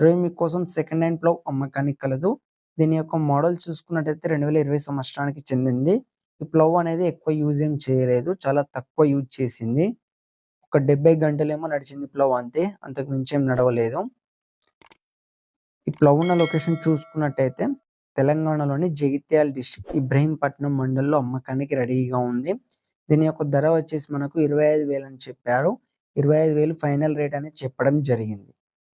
ఈరోజు మీకోసం second hand plough అమ్మకానికి కలదు. దీని యొక్క మోడల్ చూసుకున్నట్టయితే 2020 సంవత్సరానికి చెందింది. ఈ ప్లవ్ అనేది ఎక్కువ యూజ్ ఏం చేయలేదు. చాలా తక్కువ యూజ్ చేసింది. ఒక 70 గంటలేమో నడిచింది ప్లవ్ అంతే. అంతకు మించి ఏం నడవలేదు. ఈ ప్లవ్ ఉన్న లొకేషన్ చూసుకున్నట్టయితే తెలంగాణలోని జగిత్యాల డిస్ట్రిక్ట్ ఇబ్రహీంపట్నం మండలంలో అమ్మకానికి రెడీగా ఉంది. దీని యొక్క ధర వచ్చేసి మనకు 25,000 అని చెప్పారు. 25,000 ఫైనల్ రేట్ అనేది చెప్పడం జరిగింది.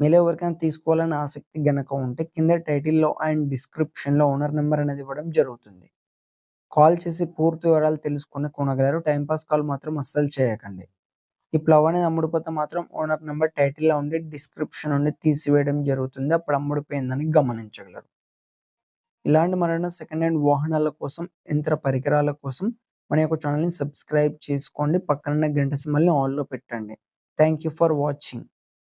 మీలో ఎవరికైనా తీసుకోవాలని ఆసక్తి గనక ఉంటే కింద టైటిల్‌లో అండ్ డిస్క్రిప్షన్‌లో ఓనర్ నెంబర్ అనేది ఇవ్వడం జరుగుతుంది. కాల్ చేసి పూర్తి వివరాలు తెలుసుకొని కొనగలరు. టైంపాస్ పాస్ కాల్ మాత్రం అస్సలు చేయకండి. ఈ ప్లవ్ అనేది అమ్ముడుపోతే మాత్రం ఓనర్ నెంబర్ టైటిల్‌లో ఉండి డిస్క్రిప్షన్ నుండి తీసివేయడం జరుగుతుంది. అప్పుడు అమ్ముడిపోయిందని గమనించగలరు. ఇలాంటి మరణ సెకండ్ హ్యాండ్ వాహనాల కోసం, యంత్ర పరికరాల కోసం మన యొక్క ఛానల్‌ని సబ్స్క్రైబ్ చేసుకోండి. పక్కనున్న గంట సిమ్మల్ని ఆల్‌లో పెట్టండి. Thank you for watching.